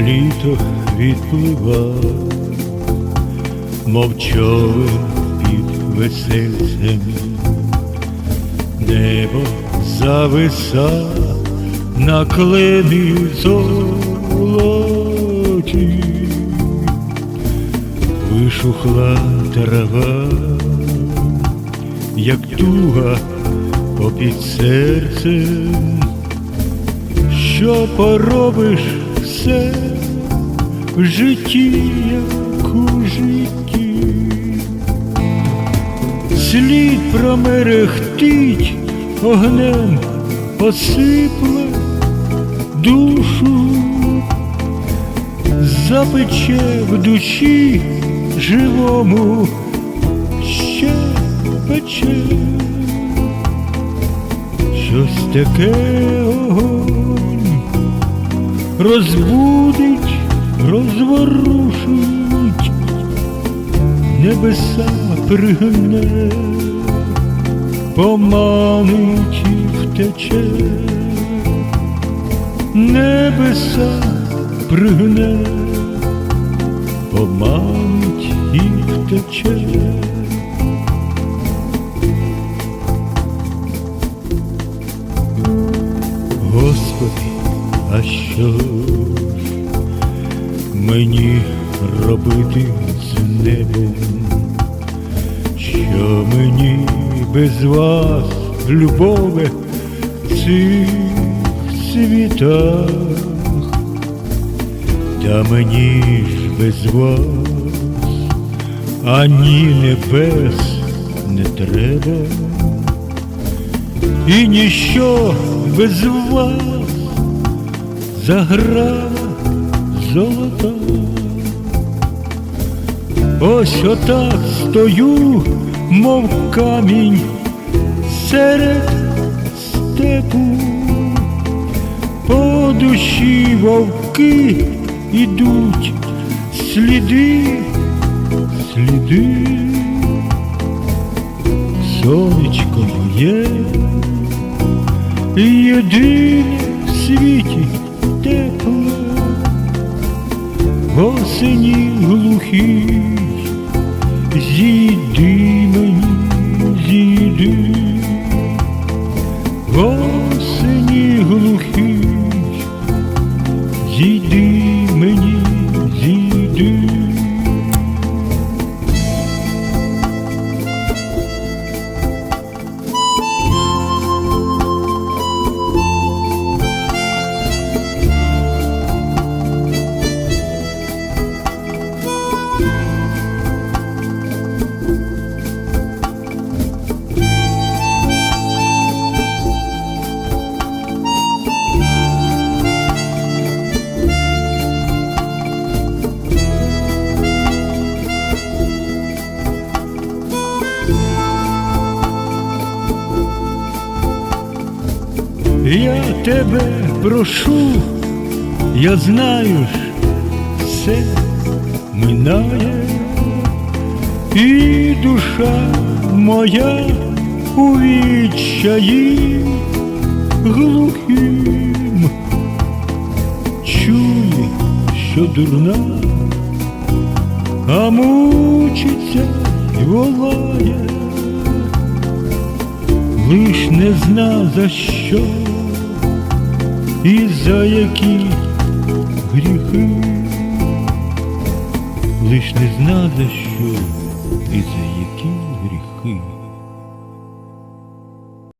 літо відплива, мов човен під весельцем, небо зависа на клені золоті, вишухла трава, як туга попід серцем. Що поробиш все в житті, як у житті, слід промерехтить огнем посипле душу, запече в душі живому ще пече. Щось таке розбудить, розворушить, небеса пригне, поманить і втече, небеса пригне, поманить і втече. Що ж мені робити з небом? Що мені без вас, любове, в цих світах? Та мені ж без вас ані небес не треба і ніщо без вас заграла золота. Ось отак стою, мов камінь серед степу, по душі вовки ідуть, сліди, сліди, сонечко моє, єдине в світі осені глухій, зійди мені, зійди, Я тебе прошу, я знаю все минає, і душа моя у відчаї глухим чує, що дурна, а мучиться й волає. Лиш не зна за що і за які гріхи, лиш не зна що і за які гріхи.